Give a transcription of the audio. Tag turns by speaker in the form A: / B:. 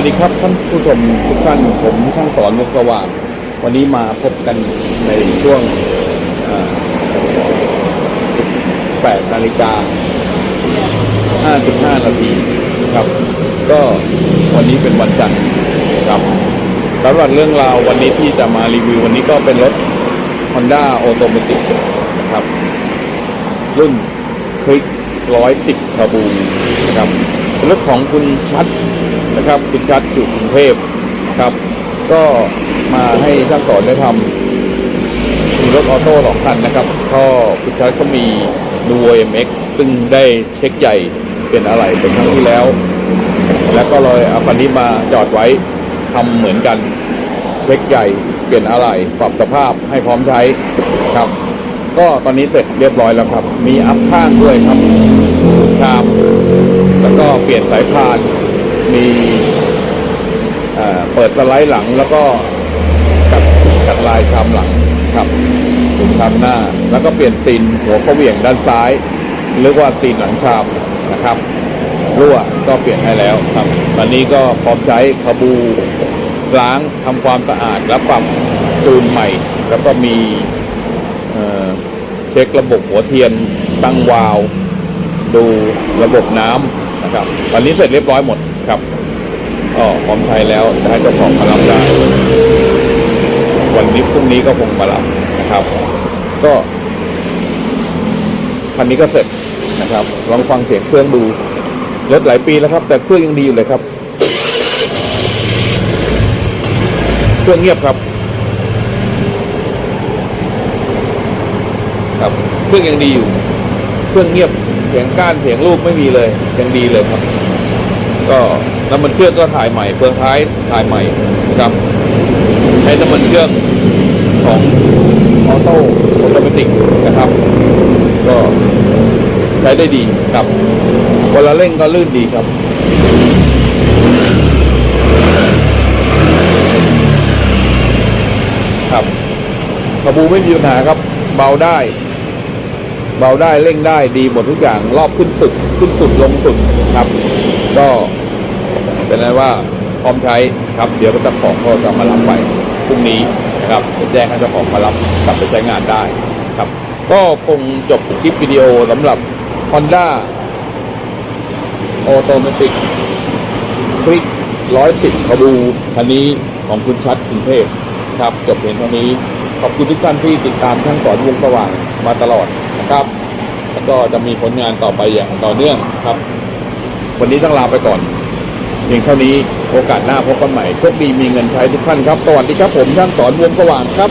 A: วัสดีครับท่านผู้ชมทุกท่านผมช่างสอนมุกสว่าง วันนี้มาพบกันในช่วง 8 นาฬิกา 55 นาทีครับ ก็วันนี้เป็นวันจันทร์ครับสำหรับเรื่องราววันนี้ที่จะมารีวิววันนี้ก็เป็นรถ Honda Automatic นะครับ รุ่นคลิกร้อยติดคาบูนะครับรถของคุณชัด นะครับคุณชัดอยู่กรุงเทพครับ ก็มาให้ช่างสอนได้ทำมีรถออโต้สองคันนะครับก็คุณชัดก็มีดู MX ซึ่งได้เช็คใหญ่เป็นอะไรเป็นครั้งที่แล้ว แล้วก็เลยเอาคันนี้มาจอดไว้ทำเหมือนกันเช็คใหญ่เปลี่ยนอะไรปรับสภาพให้พร้อมใช้ครับก็ตอนนี้เสร็จเรียบร้อยแล้วครับ มีอัพข้างด้วยครับชาม แล้วก็เปลี่ยนสายพาน มีเปิดสไลด์หลังแล้วก็กัดกัดลายชามหลังครับถุงชามหน้า แล้วก็เปลี่ยนตีนหัวเขเหวี่ยงด้านซ้ายเรียกว่าตีนหลังชามนะครับรั่วก็เปลี่ยนให้แล้วครับตอนนี้ก็พร้อมใช้ขบูล้างทำความสะอาดและปรับจูนใหม่ แล้วก็มีเเช็คระบบหัวเทียนตั้งวาล์วดูระบบน้ำนะครับตอนนี้เสร็จเรียบร้อยหมด ครับก็พร้อมใช้แล้วจะให้เจ้าของมารับได้ วันนี้พรุ่งนี้ก็คงมารับนะครับ ก็คันนี้ก็เสร็จนะครับ ลองฟังเสียงเครื่องดูรถหลายปีแล้วครับ แต่เครื่องยังดีอยู่เลยครับ เครื่องเงียบครับ ครับ เครื่องยังดีอยู่ เครื่องเงียบเสียงก้านเสียงลูกไม่มีเลยยังดีเลยครับ ก็น้ำมันเครื่องก็ถ่ายใหม่เปลืองท้ายถ่ายใหม่นะครับใช้น้ำมันเครื่องของออโต้ออโตเมติกนะครับ ก็ใช้ได้ดีครับเวลาเร่งก็ลื่นดีครับครับขบูไม่มีปัญหาครับ เบาได้ เบาได้เร่งได้ดีหมดทุกอย่างรอบขึ้นสุด ขึ้นสุดลงสุดครับ ก็ เป็นไรว่าพร้อมใช้ครับเดี๋ยวเจ้าของก็จะมารับไปพรุ่งนี้นะครับจะแจ้งให้เจ้าของมารับกลับไปใช้งานได้ครับ ก็คงจบคลิปวิดีโอสำหรับ Honda Automatic คลิกร้อยสิบขบูคันนี้ของคุณชัดกรุงเทพครับจบเพียงเท่านี้ขอบคุณทุกท่านที่ติดตามช่างสอนวงสว่างมาตลอดนะครับ แล้วก็จะมีผลงานต่อไปอย่างต่อเนื่องครับ วันนี้ต้องลาไปก่อน เพียงเท่านี้โอกาสหน้าพบกันใหม่โชคดีมีเงินใช้ทุกท่านครับสวัสดีครับผมช่างสอนวงสว่างครับ